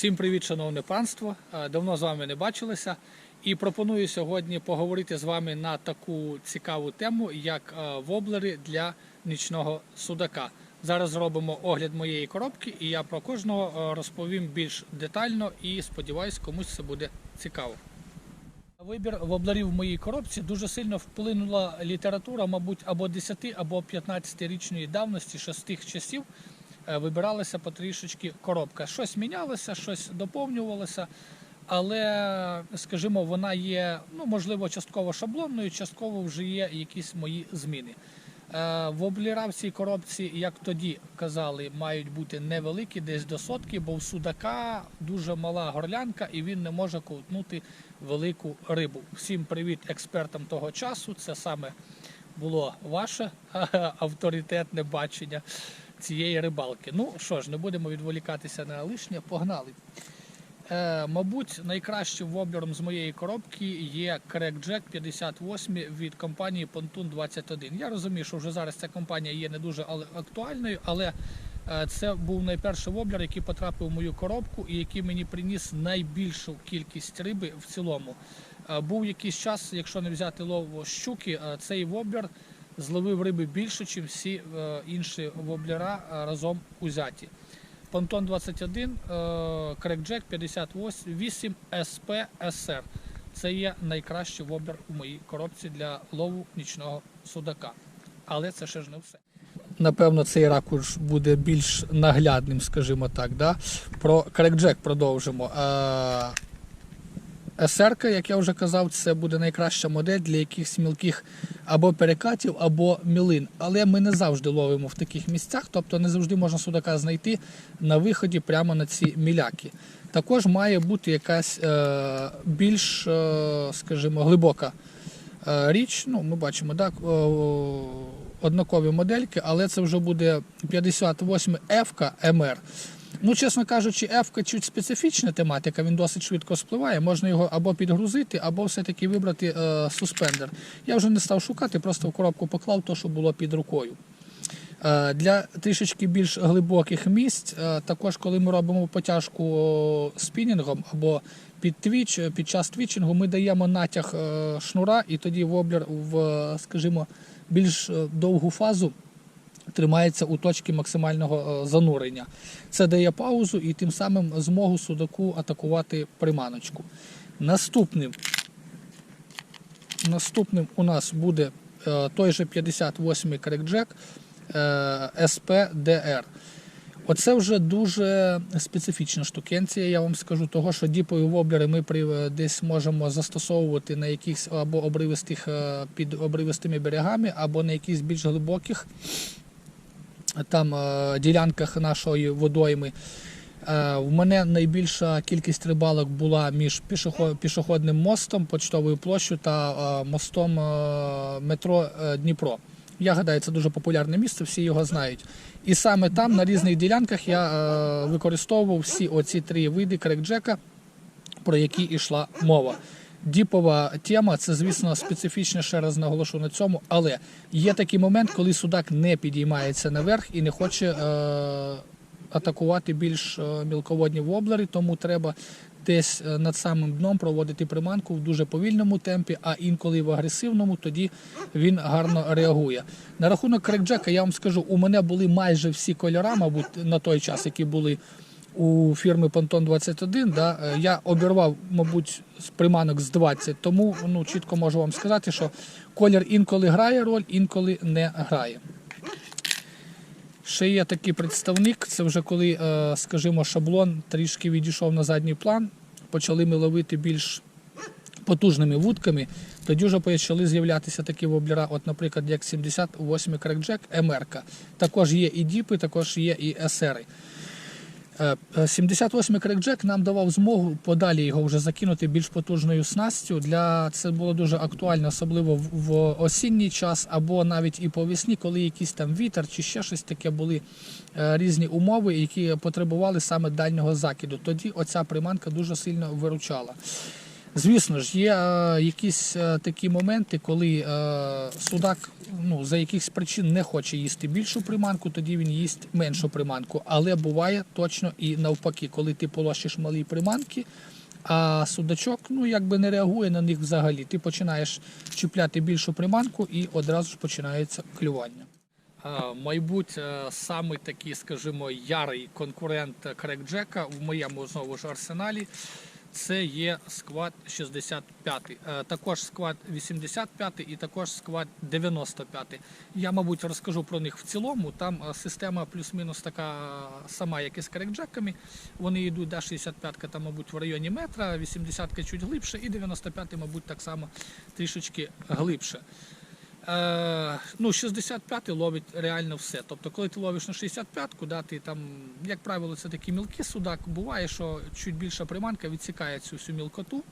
Всім привіт, шановне панство! Е, Давно з вами не бачилися. І пропоную сьогодні поговорити з вами на таку цікаву тему, як е, воблери для нічного судака. Зараз зробимо огляд моєї коробки, і я про кожного е, розповім більш детально і сподіваюсь, комусь це буде цікаво. Вибір воблерів в моїй коробці дуже сильно вплинула література, мабуть, або 10, або 15-річної давності, що з тих часів вибиралася потрішечки коробка. Щось мінялося, щось доповнювалося, але, скажімо, вона є, ну, можливо, частково шаблонною, частково вже є якісь мої зміни. Е, в цій коробці, як тоді казали, мають бути невеликі, десь до сотки, бо в судака дуже мала горлянка і він не може ковтнути велику рибу. Всім привіт експертам того часу. Це саме було ваше авторитетне бачення цієї рибалки. Ну що ж, не будемо відволікатися на лишнє, погнали. Е, мабуть, найкращим воблером з моєї коробки є Crack Jack 58 від компанії Pontoon 21. Я розумію, що вже зараз ця компанія є не дуже актуальною, але е, це був найперший воблер, який потрапив в мою коробку і який мені приніс найбільшу кількість риби в цілому. Е, Був якийсь час, якщо не взяти лово щуки, е, цей воблер зловив риби більше, ніж всі е, інші воблера е, разом узяті. Понтон 21, Крекджек 58 SP SR. Це є найкращий воблер у моїй коробці для лову нічного судака. Але це ще ж не все. Напевно, цей ракурс буде більш наглядним, скажімо так. Да? Про Крекджек продовжимо. СР, як я вже казав, це буде найкраща модель для якихось мілких або перекатів, або мілин. Але ми не завжди ловимо в таких місцях, тобто не завжди можна судака знайти на виході прямо на ці міляки. Також має бути якась е, більш, е, скажімо, глибока е, річ. Ну, ми бачимо, так, е, однакові модельки, але це вже буде 58 F МР. Ну, чесно кажучи, F чуть специфічна тематика, він досить швидко спливає. Можна його або підгрузити, або все-таки вибрати е, суспендер. Я вже не став шукати, просто в коробку поклав те, що було під рукою. Е, Для трішечки більш глибоких місць, е, також коли ми робимо потяжку спінінгом або під твіч, е, під час твічингу ми даємо натяг е, шнура, і тоді воблер в, е, скажімо, більш е, довгу фазу тримається у точці максимального е, занурення. Це дає паузу і тим самим змогу судаку атакувати приманочку. Наступним, наступним у нас буде е, той же 58-й крекджек SPDR. Оце вже дуже специфічна штукенція, я вам скажу, того, що діпові воблери ми десь можемо застосовувати на якихось або обривистих е, під обривистими берегами, або на якихось більш глибоких там е, ділянках нашої водойми. Е, В мене найбільша кількість рибалок була між пішохідним мостом, почтовою площею та е, мостом е, метро е, Дніпро. Я гадаю, це дуже популярне місце, всі його знають. І саме там, на різних ділянках, я е, використовував всі оці три види крекджека, про які йшла мова. Діпова тема. Це, звісно, специфічно, ще раз наголошу на цьому, але є такий момент, коли судак не підіймається наверх і не хоче е, атакувати більш е, мілководні воблери, тому треба десь е, над самим дном проводити приманку в дуже повільному темпі, а інколи в агресивному, тоді він гарно реагує. На рахунок крекджека я вам скажу, у мене були майже всі кольора, мабуть, на той час, які були у фірми Пантон 21 да, е, я обірвав, мабуть, приманок з 20, тому ну, чітко можу вам сказати, що колір інколи грає роль, інколи не грає. Ще є такий представник, це вже коли, е, скажімо, шаблон трішки відійшов на задній план, почали ми ловити більш потужними вудками, тоді вже почали з'являтися такі воблера, от, наприклад, як 78 крекджек, МРК. Також є і діпи, також є і СР. Е, е, 78-й крикджек нам давав змогу подалі його вже закинути більш потужною снастю. Для Це було дуже актуально, особливо в осінній час, або навіть і по весні, коли якийсь там вітер чи ще щось таке були е, різні умови, які потребували саме дальнього закиду. Тоді оця приманка дуже сильно виручала. Звісно ж, є е, якісь е, такі моменти, коли е, судак ну, за якихось причин не хоче їсти більшу приманку, тоді він їсть меншу приманку. Але буває точно і навпаки, коли ти полощиш малі приманки, а судачок ну, якби не реагує на них взагалі. Ти починаєш чіпляти більшу приманку і одразу ж починається клювання. Мабуть, саме такий, скажімо, ярий конкурент крекджека в моєму знову ж арсеналі. Це є сквад 65, Е, також сквад 85 і також сквад 95. Я, мабуть, розкажу про них в цілому. Там е, система плюс-мінус така сама, як і з крекджеками. Вони йдуть, да, 65-ка там, мабуть, в районі метра, 80-ка чуть глибше, і 95, мабуть, так само трішечки глибше. Е, ну, 65 ловить реально все. Тобто, коли ти ловиш на 65-ку, да, ти там, як правило, це такі мілкі судак. Буває, що чуть більша приманка відсікає цю всю мілкоту.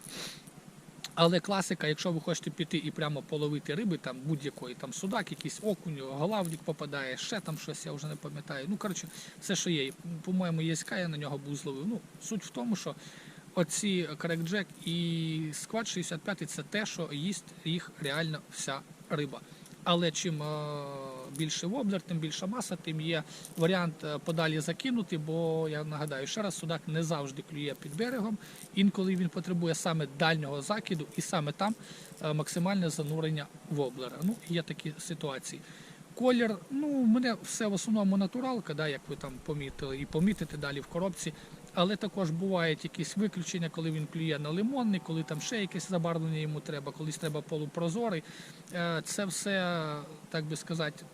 Але класика, якщо ви хочете піти і прямо половити риби, там будь-якої там судак, якийсь окунь, голавлік попадає, ще там щось, я вже не пам'ятаю. Ну, коротше, все, що є. По-моєму, є я на нього був зловив. Ну, суть в тому, що оці крекджек і сквад 65 це те, що їсть їх реально вся риба. Але чим е, більше воблер, тим більша маса, тим є варіант е, подалі закинути, бо я нагадаю, ще раз судак не завжди клює під берегом. Інколи він потребує саме дальнього закиду, і саме там е, максимальне занурення воблера. Ну, є такі ситуації. Колір, ну, у мене все в основному натуралка, як ви там помітили, і помітите далі в коробці. Але також бувають якісь виключення, коли він клює на лимонний, коли там ще якесь забарвлення йому треба, колись треба полупрозорий. Е, Це все, так би сказати,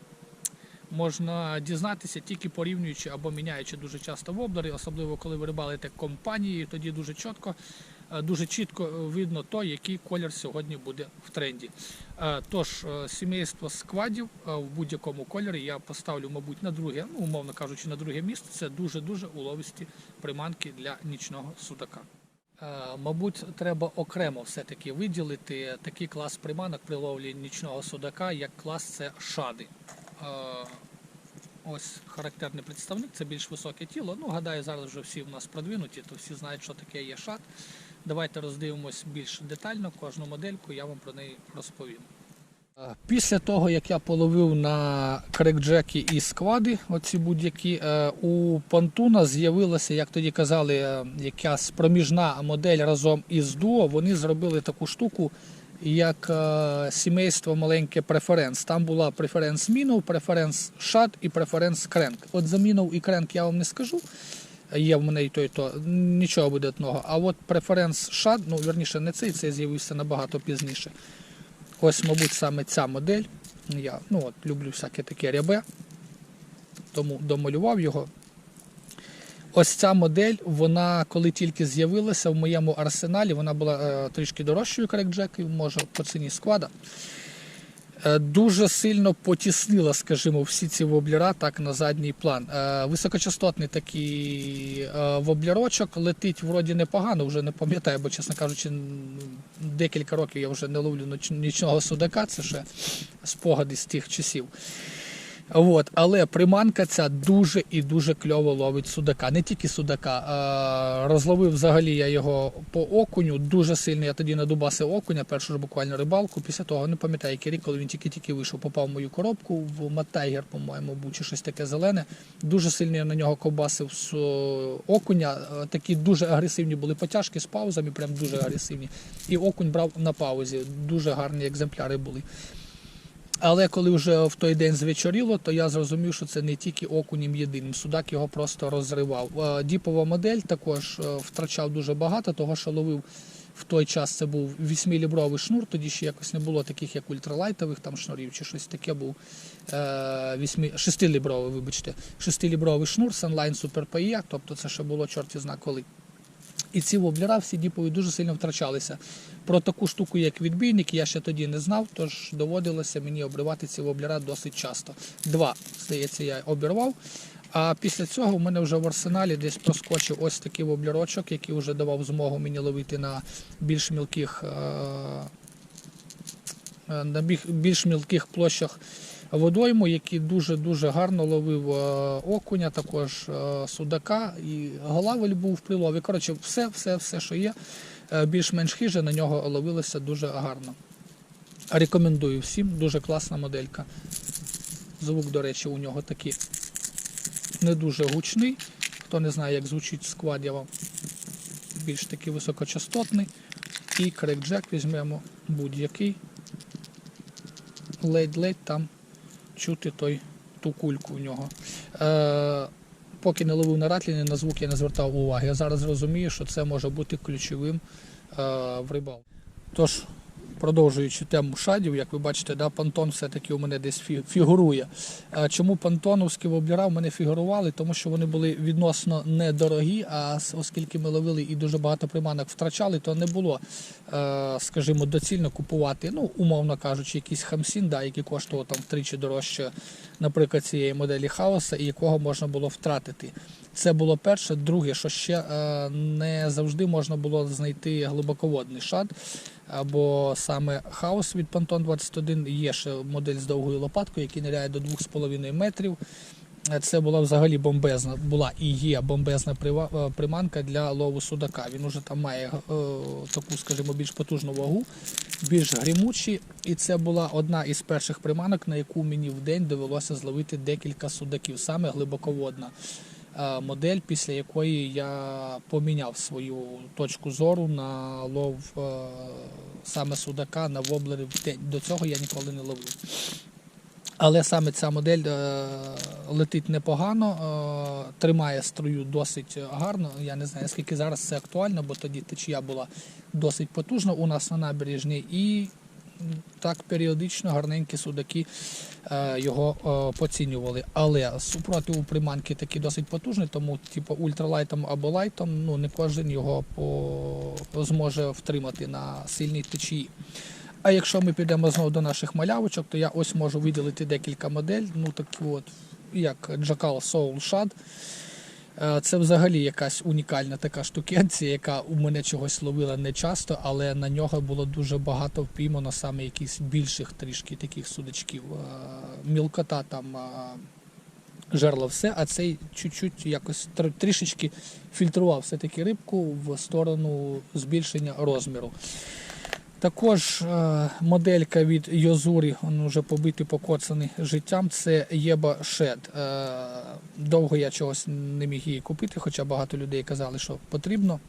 можна дізнатися тільки порівнюючи або міняючи дуже часто воблери, особливо коли ви рибалите компанією, тоді дуже чітко, дуже чітко видно то, який колір сьогодні буде в тренді. Е, Тож, е, сімейство сквадів е, в будь-якому кольорі я поставлю, мабуть, на друге, ну, умовно кажучи, на друге місце. Це дуже-дуже уловисті приманки для нічного судака. Е, Мабуть, треба окремо все-таки виділити такий клас приманок при ловлі нічного судака, як клас це шади. Е, Ось характерний представник, це більш високе тіло. Ну, гадаю, зараз вже всі в нас продвинуті, то всі знають, що таке є шад. Давайте роздивимось більш детально кожну модельку, я вам про неї розповім. Після того, як я половив на крекджеки і сквади, оці будь-які, е, у понтуна з'явилася, як тоді казали, е, якась проміжна модель разом із дуо. Вони зробили таку штуку, як е, сімейство маленьке преференс. Там була преференс мінов, преференс шад і преференс кренк. От за мінов і кренк я вам не скажу. Є в мене і то, і то, нічого видатного. А от преференс шад, ну верніше не цей, цей з'явився набагато пізніше. Ось, мабуть, саме ця модель. Я ну, от, люблю всяке таке рябе, тому домалював його. Ось ця модель, вона коли тільки з'явилася в моєму арсеналі, вона була е, трішки дорожчою як крекджеків, може по ціні сквада. Е, Дуже сильно потіснила, скажімо, всі ці воблера так на задній план. Е, Високочастотний такий е, воблерочок летить вроді непогано, вже не пам'ятаю, бо, чесно кажучи, декілька років я вже не ловлю ніч- нічного судака, це ще спогади з тих часів. От, але приманка ця дуже і дуже кльово ловить судака. Не тільки судака. А розловив взагалі я його по окуню. Дуже сильно. Я тоді надубасив окуня, першу ж буквально рибалку. Після того не пам'ятаю, який рік, коли він тільки-тільки вийшов, попав в мою коробку в Матайгер, по-моєму, був чи щось таке зелене. Дуже сильно я на нього ковбасив з окуня. Е, Такі дуже агресивні були потяжки з паузами, прям дуже агресивні. І окунь брав на паузі. Дуже гарні екземпляри були. Але коли вже в той день звечоріло, то я зрозумів, що це не тільки окунем єдиним. Судак його просто розривав. Е, Діпова модель також е, втрачав дуже багато, того що ловив в той час. Це був 8-лібровий шнур. Тоді ще якось не було таких, як ультралайтових там шнурів, чи щось таке був. 6-лібровий, вибачте, 6-лібровий шнур Sunline Super PE, тобто це ще було чорті зна коли. І ці воблера всі діпові дуже сильно втрачалися. Про таку штуку, як відбійник, я ще тоді не знав, тож доводилося мені обривати ці воблера досить часто. Два, здається, я обірвав. А після цього в мене вже в арсеналі десь проскочив ось такий воблерочок, який вже давав змогу мені ловити на більш мілких, е, на більш мілких площах водойму, який дуже-дуже гарно ловив е, окуня, також е, судака, і голавель був в прилові. Коротше, все, все, все, що є. е, більш-менш хижа, на нього ловилося дуже гарно. Рекомендую всім, дуже класна моделька. Звук, до речі, у нього такий не дуже гучний. Хто не знає, як звучить сквад, я вам більш такий високочастотний. І крекджек візьмемо будь-який. Ледь-ледь там чути той, ту кульку в нього. Е, поки не ловив на ратліні, на звук я не звертав уваги. Я зараз розумію, що це може бути ключовим е, в рибалці. Тож, продовжуючи тему шадів, як ви бачите, да, пантон все-таки у мене десь фігурує. Е, Чому пантоновські воблера в мене фігурували? Тому що вони були відносно недорогі, а оскільки ми ловили і дуже багато приманок втрачали, то не було, е, скажімо, доцільно купувати, ну, умовно кажучи, якийсь хамсін, да, який коштував там втричі дорожче, наприклад, цієї моделі хаоса, і якого можна було втратити. Це було перше. Друге, що ще е, не завжди можна було знайти глибоководний шад. Або саме хаос від Pantone 21 є ще модель з довгою лопаткою, який ниряє до 2,5 метрів. Е, Це була взагалі бомбезна, була і є бомбезна е, приманка для лову судака. Він уже там має е, таку, скажімо, більш потужну вагу, більш грімучий. І це була одна із перших приманок, на яку мені в день довелося зловити декілька судаків, саме глибоководна модель, після якої я поміняв свою точку зору на лов е, саме судака на воблери в день. До цього я ніколи не ловив. Але саме ця модель е, летить непогано, е, тримає струю досить гарно. Я не знаю, скільки зараз це актуально, бо тоді течія була досить потужна у нас на набережні. І так періодично гарненькі судаки е, його е, поцінювали. Але супротив приманки такі досить потужні, тому типу ультралайтом або лайтом ну, не кожен його по... зможе втримати на сильній течії. А якщо ми підемо знову до наших малявочок, то я ось можу виділити декілька модель. Ну такі от, як Jackal Soul Shad. Е, Це взагалі якась унікальна така штукенція, яка у мене чогось ловила не часто, але на нього було дуже багато впіймано саме якихось більших трішки таких судачків. Е, Мілкота там е, жерла все, а цей чуть-чуть якось трішечки фільтрував все-таки рибку в сторону збільшення розміру. Також е, моделька від Йозурі, він вже побитий, покоцаний життям, це Єба Шед. Е, довго я чогось не міг її купити, хоча багато людей казали, що потрібно.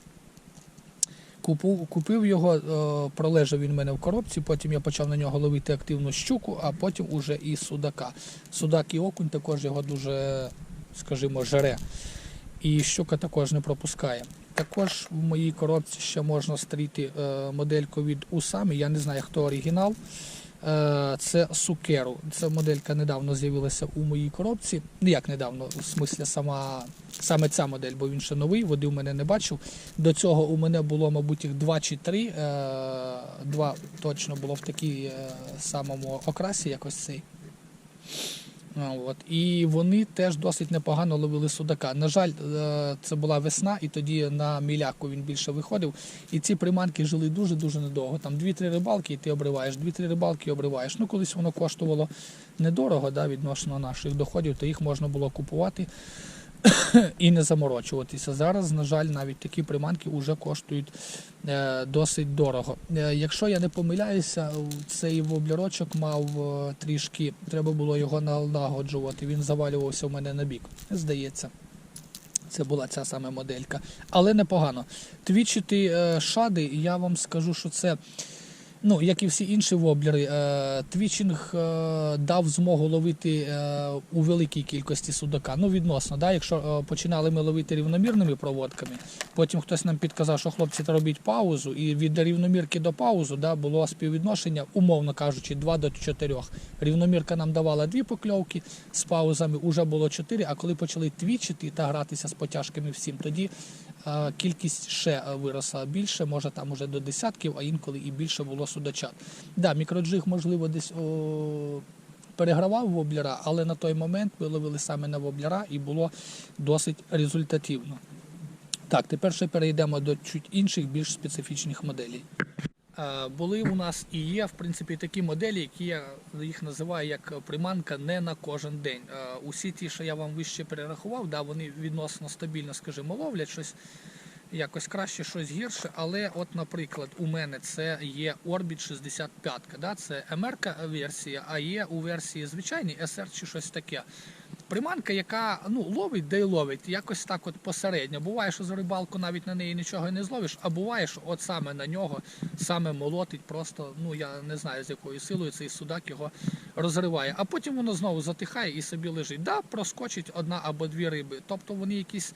Купив, його, е, пролежав він в мене в коробці, потім я почав на нього ловити активну щуку, а потім уже і судака. Судак і окунь також його дуже, скажімо, жере. І щука також не пропускає. Також в моїй коробці ще можна стріти е, модельку від Усами. Я не знаю, хто оригінал. Е, це Сукеру. Ця моделька недавно з'явилася у моїй коробці. Ну як недавно, в смислі сама, саме ця модель, бо він ще новий, води в мене не бачив. До цього у мене було, мабуть, їх два чи три. Е, два точно було в такій самому окрасі, якось цей. От. І вони теж досить непогано ловили судака. На жаль, е, це була весна, і тоді на міляку він більше виходив. І ці приманки жили дуже-дуже недовго. Там 2-3 рибалки, і ти обриваєш, 2-3 рибалки і обриваєш. Ну, колись воно коштувало недорого да, відносно наших доходів, то їх можна було купувати і не заморочуватися. Зараз, на жаль, навіть такі приманки вже коштують е, досить дорого. Е, якщо я не помиляюся, цей воблерочок мав е, трішки, треба було його налагоджувати. Він завалювався в мене на бік. Здається. Це була ця саме моделька. Але непогано. Твічити шади, я вам скажу, що це. Ну, як і всі інші воблери, е, твічинг е, дав змогу ловити е, у великій кількості судака. Ну, відносно, да? якщо починали ми ловити рівномірними проводками, потім хтось нам підказав, що хлопці та робіть паузу, і від рівномірки до паузу да, було співвідношення, умовно кажучи, 2 до 4. Рівномірка нам давала дві покльовки, з паузами вже було 4, а коли почали твічити та гратися з потяжками всім, тоді кількість ще виросла більше, може там уже до десятків, а інколи і більше було судачат. Да, мікроджиг, можливо, десь о, перегравав воблера, але на той момент ми ловили саме на воблера і було досить результативно. Так, тепер ще перейдемо до чуть інших, більш специфічних моделей. Е, Були у нас і є, в принципі, такі моделі, які я їх називаю як приманка не на кожен день. Е, Усі ті, що я вам вище перерахував, да, вони відносно стабільно, скажімо, ловлять щось якось краще, щось гірше. Але, от, наприклад, у мене це є Orbit 65, да? це МР версія, а є у версії звичайній SR чи щось таке. Приманка, яка ну, ловить, де й ловить, якось так от посередньо. Буває, що за рибалку навіть на неї нічого не зловиш, а буває, що от саме на нього саме молотить, просто ну я не знаю з якою силою цей судак його розриває. А потім воно знову затихає і собі лежить. Да, проскочить одна або дві риби. Тобто вони якісь.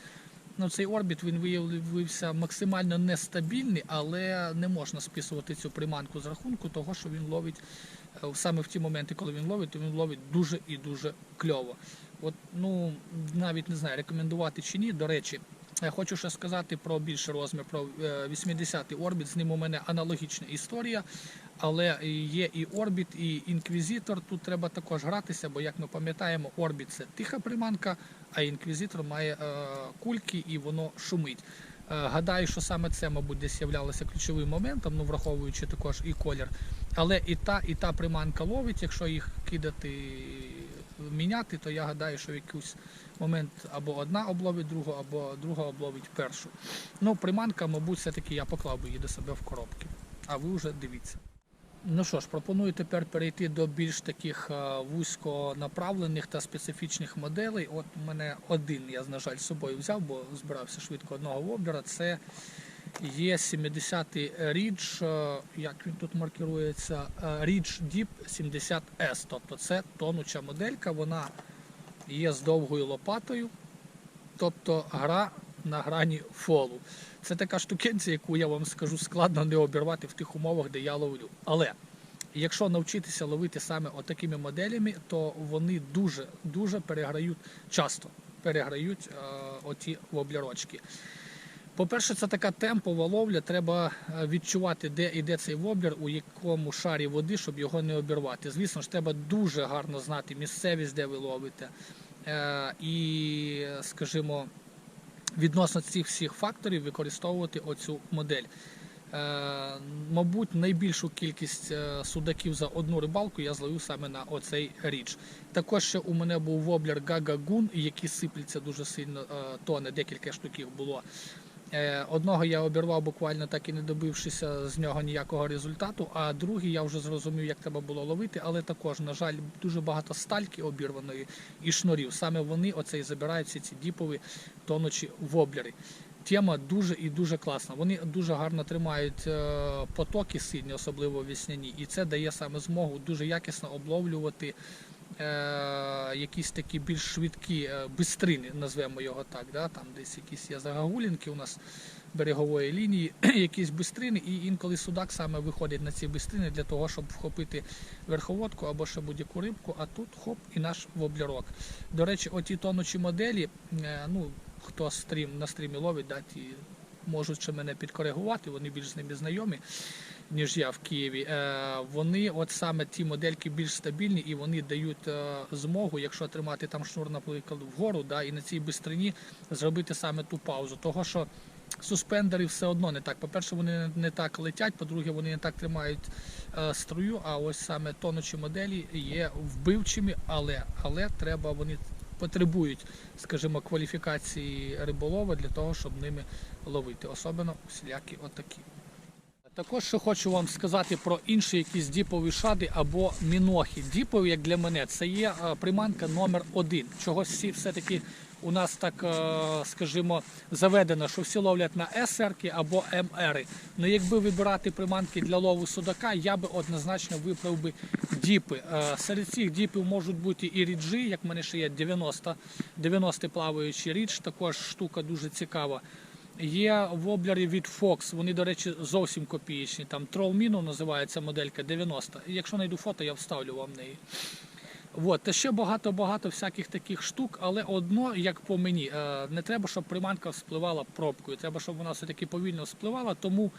Ну, цей орбіт він виявився максимально нестабільний, але не можна списувати цю приманку з рахунку того, що він ловить е, саме в ті моменти, коли він ловить, то він ловить дуже і дуже кльово. От, ну, навіть не знаю, рекомендувати чи ні. До речі, я хочу ще сказати про більший розмір, про е, 80-й орбіт. З ним у мене аналогічна історія. Але є і орбіт, і інквізитор. Тут треба також гратися, бо як ми пам'ятаємо, орбіт це тиха приманка, а інквізитор має е, кульки і воно шумить. Е, гадаю, що саме це, мабуть, десь являлося ключовим моментом, ну враховуючи також і колір. Але і та, і та приманка ловить, якщо їх кидати, міняти, то я гадаю, що в якийсь момент або одна обловить другу, або друга обловить першу. Ну, приманка, мабуть, все-таки я поклав би її до себе в коробки. А ви вже дивіться. Ну що ж, пропоную тепер перейти до більш таких е, вузьконаправлених та специфічних моделей. От у мене один, я, на жаль, з собою взяв, бо збирався швидко одного воблера. Це є 70-й Ridge, е, як він тут маркірується, е, Ridge Deep 70S. Тобто це тонуча моделька, вона є з довгою лопатою, тобто гра на грані фолу. Це така штукенція, яку я вам скажу, складно не обірвати в тих умовах, де я ловлю. Але якщо навчитися ловити саме отакими моделями, то вони дуже дуже переграють часто переграють е, оті воблерочки. По-перше, це така темпова ловля. Треба е, відчувати, де іде цей воблер, у якому шарі води, щоб його не обірвати. Звісно ж, треба дуже гарно знати місцевість, де ви ловите. Е, І, скажімо, відносно цих всіх факторів використовувати оцю модель. Е, Мабуть, найбільшу кількість судаків за одну рибалку я зловив саме на оцей річ. Також ще у мене був воблер Гагагун, який сиплеться дуже сильно тоне, декілька штуків було. Е, Одного я обірвав буквально так і не добившися з нього ніякого результату, а другий я вже зрозумів, як треба було ловити, але також, на жаль, дуже багато стальки обірваної і шнурів. Саме вони оце і забирають всі ці діпові тонучі воблери. Тема дуже і дуже класна. Вони дуже гарно тримають е, потоки сильні, особливо весняні, і це дає саме змогу дуже якісно обловлювати якісь такі більш швидкі е, бистрини, назвемо його так. Да? Там десь якісь є загагулінки у нас берегової лінії, якісь бистрини, і інколи судак саме виходить на ці бистрини для того, щоб вхопити верховодку або ще будь-яку рибку, а тут хоп і наш воблерок. До речі, оті тонучі моделі, е, ну хто стрім на стрімі ловить, да, ті можуть ще мене підкоригувати, вони більш з ними знайомі, ніж я в Києві. Е, вони, от саме ті модельки більш стабільні і вони дають е, змогу, якщо тримати там шнур, наприклад, вгору, да, і на цій бистрині зробити саме ту паузу. Того, що суспендери все одно не так. По-перше, вони не так летять, по-друге, вони не так тримають е, струю, а ось саме тонучі моделі є вбивчими, але, але треба вони потребують, скажімо, кваліфікації риболова для того, щоб ними ловити, особливо всілякі отакі. Також ще хочу вам сказати про інші якісь діпові шади або мінохи. Діпові, як для мене, це є е, приманка номер один. Чогось всі все-таки у нас так, е, скажімо, заведено, що всі ловлять на СРки або МРи. Ну якби вибирати приманки для лову судака, я би однозначно вибрав би діпи. Е, Серед цих діпів можуть бути і ріджі, як в мене ще є 90, 90 плаваючий рідж, також штука дуже цікава. Є воблери від Fox, вони, до речі, зовсім копієчні. Там Troll Mino називається моделька 90. І Якщо знайду фото, я вставлю вам неї. От, та ще багато-багато всяких таких штук, але одно, як по мені, е, не треба, щоб приманка вспливала пробкою. Треба, щоб вона все-таки повільно вспливала. Тому,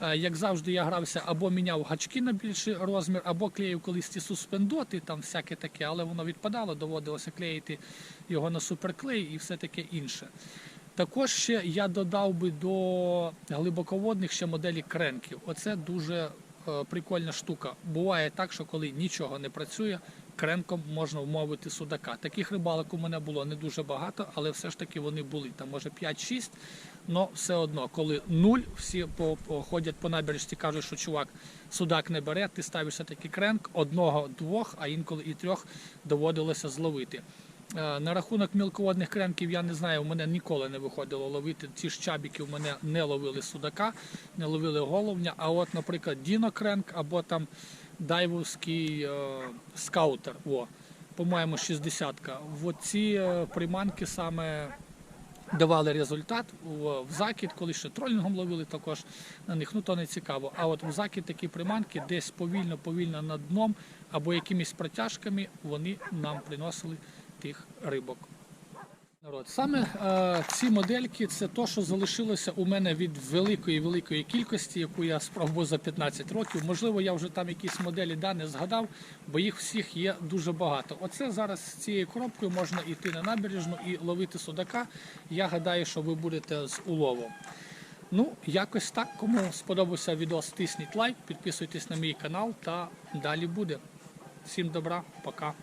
е, як завжди, я грався або міняв гачки на більший розмір, або клеїв колись ці суспендоти, там всяке таке, але воно відпадало, доводилося клеїти його на суперклей і все таке інше. Також ще я додав би до глибоководних ще моделі кренків. Оце дуже е, прикольна штука. Буває так, що коли нічого не працює, кренком можна вмовити судака. Таких рибалок у мене було не дуже багато, але все ж таки вони були. Там може 5-6. але все одно, коли нуль, всі ходять по набережці, кажуть, що чувак судак не бере, ти ставиш такий кренк, одного, двох, а інколи і трьох доводилося зловити. Е, На рахунок мілководних кренків я не знаю, у мене ніколи не виходило ловити. Ці ж чабіки у мене не ловили судака, не ловили головня. А от, наприклад, Дінокренк або там дайвовський е, скаутер. По-моєму, 60-ка. От ці е, приманки саме давали результат в, закид, коли ще тролінгом ловили також на них, ну то не цікаво. А от в закид такі приманки десь повільно, повільно над дном або якимись протяжками вони нам приносили тих рибок. Саме е, ці модельки це то, що залишилося у мене від великої великої кількості, яку я спробував за 15 років. Можливо, я вже там якісь моделі да, не згадав, бо їх всіх є дуже багато. Оце зараз з цією коробкою можна йти на набережну і ловити судака. Я гадаю, що ви будете з уловом. Ну, якось так. Кому сподобався відео, тисніть лайк, підписуйтесь на мій канал та далі буде. Всім добра, пока.